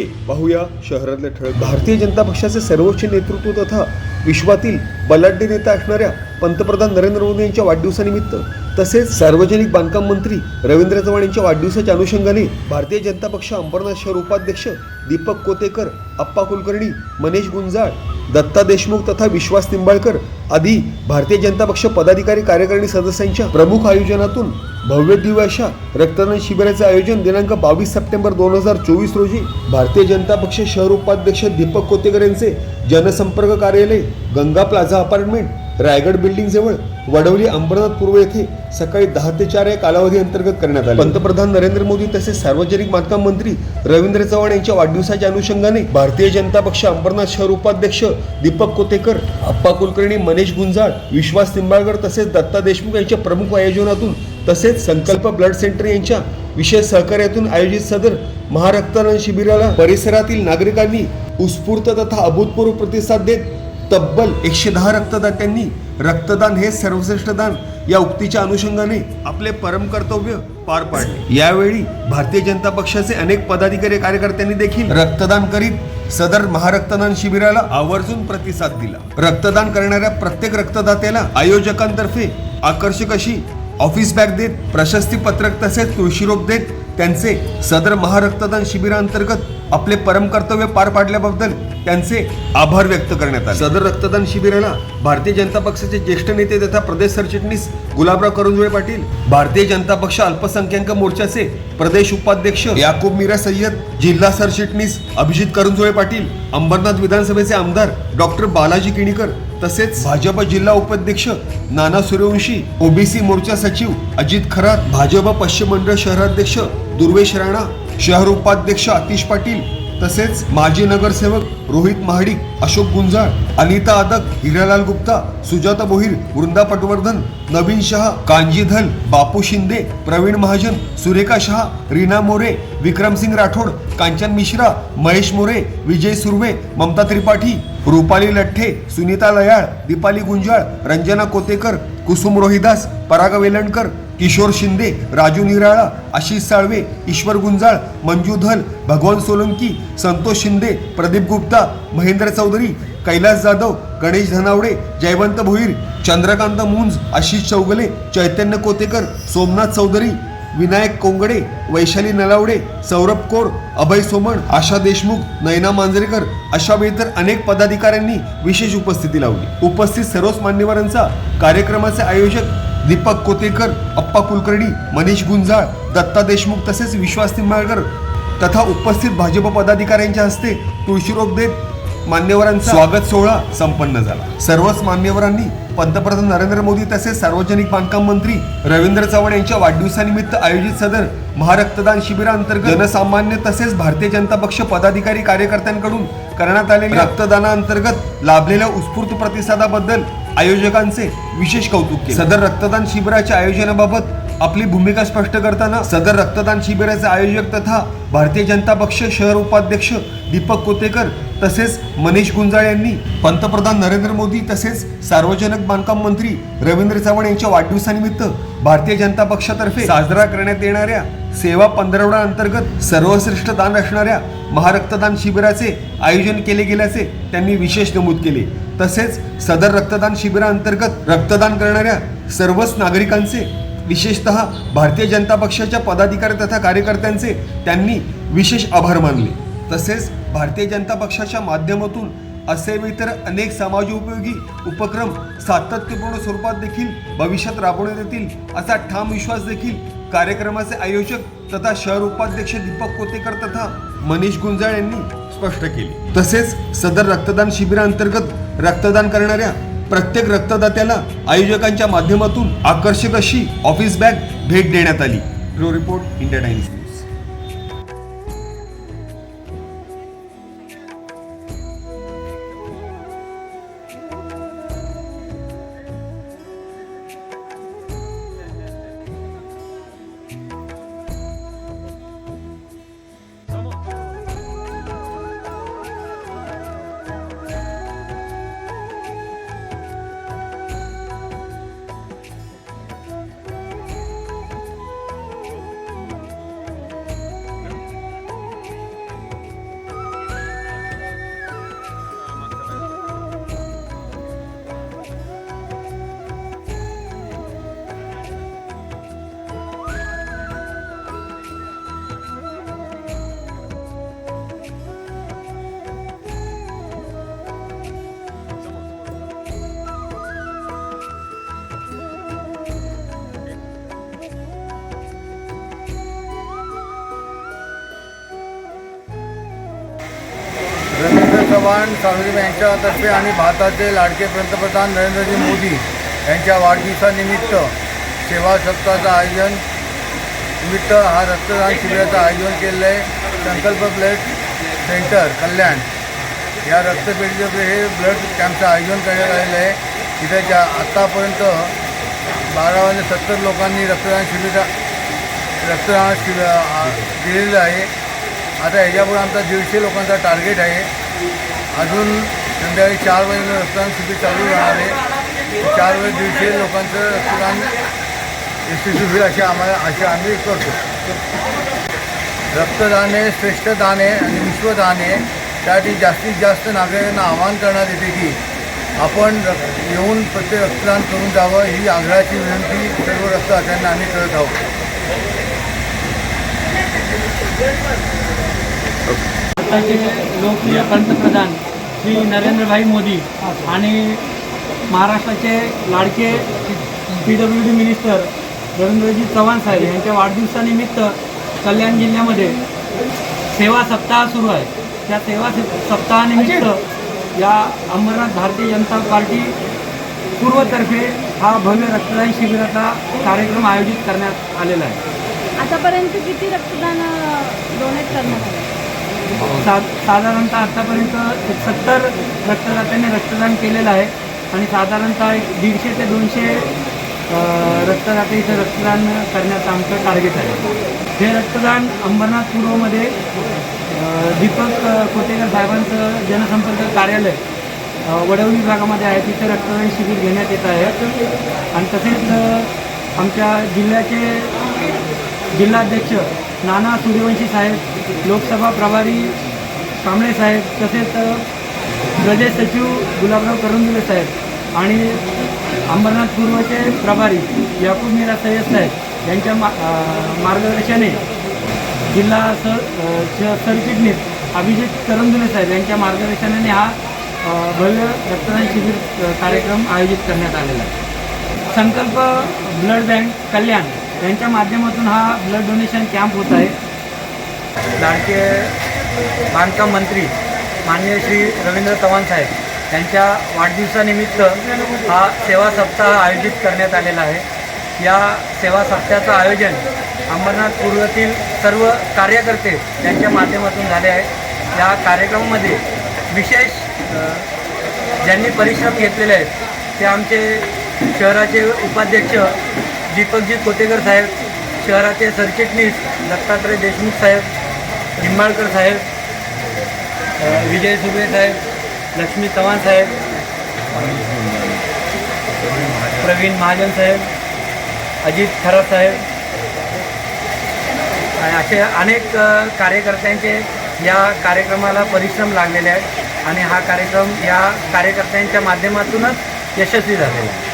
होते पाहूया शहरातले ठळक. भारतीय जनता पक्षाचे सर्वोच्च नेतृत्व तथा विश्वातील बलाढ्य नेता असणाऱ्या पंतप्रधान नरेंद्र मोदी यांच्या वाढदिवसानिमित्त तसेच सार्वजनिक बांधकाम मंत्री रवींद्र चव्हाण यांच्या वाढदिवसाच्या अनुषंगाने भारतीय जनता पक्ष अंबरनाथ शहर उपाध्यक्ष दीपक कोतेकर अप्पा कुलकर्णी मनेश गुंजाळ दत्ता देशमुख तथा विश्वास निंबाळकर आदी भारतीय जनता पक्ष पदाधिकारी कार्यकारिणी सदस्यांच्या प्रमुख आयोजनातून भव्य दिव्य अशा रक्तदान शिबिराचे आयोजन दिनांक बावीस सप्टेंबर दोन हजार चोवीस रोजी भारतीय जनता पक्ष शहर उपाध्यक्ष दीपक कोतेकर यांचे जनसंपर्क कार्यालय Ganga plaza apartment Raigad building जवळ वडवली अंबरनाथ पूर्व येथे सकाळी दहा ते चार या कालावधी अंतर्गत करण्यात आले. पंतप्रधान नरेंद्र मोदी तसेच सार्वजनिक बांधकाम मंत्री रवींद्र चव्हाण यांच्या वाढदिवसाच्या अनुषंगाने भारतीय जनता पक्ष अंबरनाथ शहर उपाध्यक्ष दीपक कोतेकर अप्पा कुलकर्णी मनीष गुंजाळ विश्वास निंबाळकर तसेच दत्ता देशमुख यांच्या प्रमुख आयोजनातून तसेच संकल्प ब्लड सेंटर यांच्या विशेष सहकार्यातून आयोजित सदर महारक्तदान शिबिराला परिसरातील नागरिकांनी उत्स्फूर्त तथा अभूतपूर्व प्रतिसाद देत तब्बल एकशे दहा रक्तदात्यांनी रक्तदान हे सर्वश्रेष्ठ दान. या उक्तीच्या अनुषंगाने आपले परम कर्तव्य पार पाडले. यावेळी भारतीय जनता पक्षाचे अनेक पदाधिकारी कार्यकर्त्यांनी देखील रक्तदान करीत सदर महारक्तदान शिबिराला आवर्जून प्रतिसाद दिला. रक्तदान करणाऱ्या प्रत्येक रक्तदात्याला आयोजकांतर्फे आकर्षक अशी ऑफिस बॅग देत प्रशस्ती पत्रक तसेच तुळशीरोप देत त्यांचे सदर महारक्तदान शिबिरांतर्गत आपले परम कर्तव्य पार पाडल्याबद्दल त्यांचे आभार व्यक्त करण्यात आले. सदर रक्तदान शिबिराला भारतीय जनता पक्षाचे ज्येष्ठ नेते तथा प्रदेश सरचिटणीस गुलाबराव करंजुळे पाटील भारतीय जनता पक्ष अल्पसंख्याक मोर्चाचे प्रदेश उपाध्यक्ष याकूब मीरा सय्यद जिल्हा सरचिटणीस अभिजित करंजुळे पाटील अंबरनाथ विधानसभेचे आमदार डॉक्टर बालाजी किणीकर तसेच भाजप जिल्हा उपाध्यक्ष नाना सूर्यवंशी ओबीसी मोर्चा सचिव अजित खरात भाजप पश्चिम मंडळ शहराध्यक्ष दुर्वेश राणा शहर उपाध्यक्ष आतिश पाटील तसेच माजी नगरसेवक रोहित महाडिक अशोक गुंजाळ अनिता आदक हिरालाल गुप्ता सुजाता बोहीर वृंदा पटवर्धन नवीन शहा कांजी धल बापू शिंदे प्रवीण महाजन सुरेखा शहा रीना मोरे विक्रमसिंग राठोड कांचन मिश्रा महेश मोरे विजय सुर्वे ममता त्रिपाठी रुपाली लठ्ठे सुनीता लयाळ दीपाली गुंजाळ रंजना कोतेकर कुसुम रोहिदास पराग वेलणकर किशोर शिंदे राजू निराळा आशिष साळवे ईश्वर गुंजाळ मंजू धल भगवान सोलंकी संतोष शिंदे प्रदीप गुप्ता महेंद्र चौधरी कैलास जाधव गणेश धनावडे जयवंत भोईर चंद्रकांत मुंज आशिष चौगले चैतन्य कोतेकर सोमनाथ चौधरी विनायक कोंगडे वैशाली नलावडे सौरभ कोर अभय सोमण आशा देशमुख नयना मांजरेकर अशा इतर अनेक पदाधिकाऱ्यांनी विशेष उपस्थिती लावली. उपस्थित सर्वच मान्यवरांचा कार्यक्रमाचे आयोजक दीपक कोतेकर अप्पा कुलकर्णी मनीष गुंजाळ दत्ता देशमुख तसेच विश्वास निंबाळकर तथा उपस्थित भाजप पदाधिकाऱ्यांच्या हस्ते तुळशीरोप देत मान्यवरांचा स्वागत सोहळा संपन्न झाला. सर्वच मान्यवरांनी पंतप्रधान नरेंद्र मोदी तसेच सार्वजनिक बांधकाम मंत्री रवींद्र चव्हाण यांच्या वाढदिवसानिमित्त आयोजित सदर महारक्तदान शिबिरांतर्गत जनसामान्य तसेच भारतीय जनता पक्ष पदाधिकारी कार्यकर्त्यांकडून करण्यात आलेल्या रक्तदानाअंतर्गत लाभलेल्या उत्स्फूर्त प्रतिसादाबद्दल आयोजकांचे विशेष कौतुक केले. सदर रक्तदान शिबिराच्या आयोजनाबाबत आपली भूमिका स्पष्ट करताना सदर रक्तदान शिबिराचे आयोजक तथा भारतीय जनता पक्ष शहर उपाध्यक्ष दीपक कोतेकर तसेच मनीष गुंजाळ यांनी पंतप्रधान नरेंद्र मोदी तसेच सार्वजनिक बांधकाम मंत्री रवींद्र चव्हाण यांच्या वाढदिवसानिमित्त भारतीय जनता पक्षातर्फे साजरा करण्यात येणाऱ्या सेवा पंधरवडा अंतर्गत सर्वश्रेष्ठ दान असणाऱ्या महारक्तदान शिबिराचे आयोजन केले गेल्याचे त्यांनी विशेष नमूद केले. तसेच सदर रक्तदान शिबिरांतर्गत रक्तदान करणाऱ्या सर्वच नागरिकांचे विशेषतः भारतीय जनता पक्षाच्या पदाधिकारी तथा कार्यकर्त्यांचे त्यांनी विशेष आभार मानले. तसेच भारतीय जनता पक्षाच्या माध्यमातून असे इतर अनेक समाजोपयोगी उपक्रम सातत्यपूर्ण स्वरूपात देखील भविष्यात राबवण्यात येतील असा ठाम विश्वास देखील कार्यक्रमाचे आयोजक तथा शहर उपाध्यक्ष दीपक कोतेकर तथा मनीष गुंजाळ यांनी स्पष्ट केले. तसेच सदर रक्तदान शिबिरांतर्गत रक्तदान करणाऱ्या प्रत्येक रक्तदात्याला आयोजकांच्या माध्यमातून आकर्षक अशी ऑफिस बॅग भेट देण्यात आली. Row report India Times. Chavan Sawant यांच्यातर्फे आणि भारताचे लाडके पंतप्रधान नरेंद्रजी मोदी यांच्या वाढदिवसानिमित्त सेवा सप्ताहाचं आयोजन निमित्त हा रक्तदान शिबिराचं आयोजन केलेलं आहे संकल्प ब्लड सेंटर कल्याण. या रक्तपेढीचं हे ब्लड कॅम्पचं आयोजन करण्यात आलेलं आहे. तिथे ज्या आत्तापर्यंत बारा वाजे सत्तर लोकांनी रक्तदान शिबिर रक्तदान शिबिर दिलेलं आहे. आता ह्याच्यापुढे आमचा दीडशे लोकांचा टार्गेट आहे. अजून संध्याकाळी चार वाजेला रक्तदान शिबिर चालू राहणार आहे. चार वेळेस दीडशे लोकांचं रक्तदान यशस्वी होईल अशी आम्हाला अशी आम्ही करतो. रक्तदान हे श्रेष्ठ दान आहे आणि विश्वदान आहे. त्यासाठी जास्तीत जास्त नागरिकांना आवाहन करण्यात येते की आपण येऊन प्रत्येक रक्तदान करून जावं. ही आग्रहाची विनंती सर्व रक्तदात्यांना आम्ही करत आहोत. आताचे लोकप्रिय पंतप्रधान श्री नरेंद्रभाई मोदी आणि महाराष्ट्राचे लाडके P W D minister Narendraji Chavan साहेब यांच्या वाढदिवसानिमित्त कल्याण जिल्ह्यामध्ये सेवा सप्ताह सुरू आहे. त्या सेवा सप्ताहानिमित्त या अंबरनाथ भारतीय जनता पार्टी पूर्वतर्फे हा भव्य रक्तदान शिबिराचा कार्यक्रम आयोजित करण्यात आलेला आहे. आतापर्यंत किती रक्तदान डोनेट करण्यात आलं? सा साधारणतः आत्तापर्यंत एक सत्तर रक्तदात्यांनी रक्तदान केलेलं आहे आणि साधारणतः एक दीडशे ते दोनशे रक्तदाते इथं रक्तदान करण्याचं आमचं टार्गेट आहे. हे रक्तदान अंबरनाथ पूर्वमध्ये दीपक कोटेकर साहेबांचं जनसंपर्क कार्यालय वडवली भागामध्ये आहे. तिथे रक्तदान शिबिर घेण्यात येत आहे. आणि तसेच आमच्या जिल्ह्याचे जिल्हाध्यक्ष नाना सूर्यवंशी साहेब लोकसभा प्रभारी कांबळे साहेब तसेच अ, प्रदेश सचिव गुलाबराव करंजुले साहेब आणि अंबरनाथ पूर्वचे प्रभारी याकूब मीरा सय्यद साहेब यांच्या मा मार्गदर्शने जिल्हा स सरचिटणीस अभिजित करंदुले साहेब यांच्या मार्गदर्शनाने हा भव्य रक्तदान शिबिर कार्यक्रम आयोजित करण्यात आलेला आहे. संकल्प ब्लड बँक कल्याण यांच्या माध्यमातून हा ब्लड डोनेशन कॅम्प होत आहे. लाडके बांधकाम मंत्री माननीय श्री रवींद्र चव्हाण साहेब यांच्या वाढदिवसानिमित्त हा सेवा सप्ताह आयोजित करण्यात आलेला आहे. या सेवा सप्ताहाचं आयोजन अंबरनाथ पूर्वतील सर्व कार्यकर्ते यांच्या माध्यमातून झाले आहे. या कार्यक्रमामध्ये विशेष ज्यांनी परिश्रम घेतलेले आहेत ते आमचे शहराचे उपाध्यक्ष दीपकजी कोटेकर साहेब शहराचे सरचिटणीस दत्तात्रय देशमुख साहेब निंबाळकर साहेब विजय सुबे साहेब लक्ष्मी चव्हाण साहेब प्रवीण महाजन साहेब अजित खरात साहेब आणि असे अनेक कार्यकर्त्यांचे या कार्यक्रमाला परिश्रम लागलेले आहेत. आणि हा कार्यक्रम या कार्यकर्त्यांच्या माध्यमातूनच यशस्वी झालेला आहे.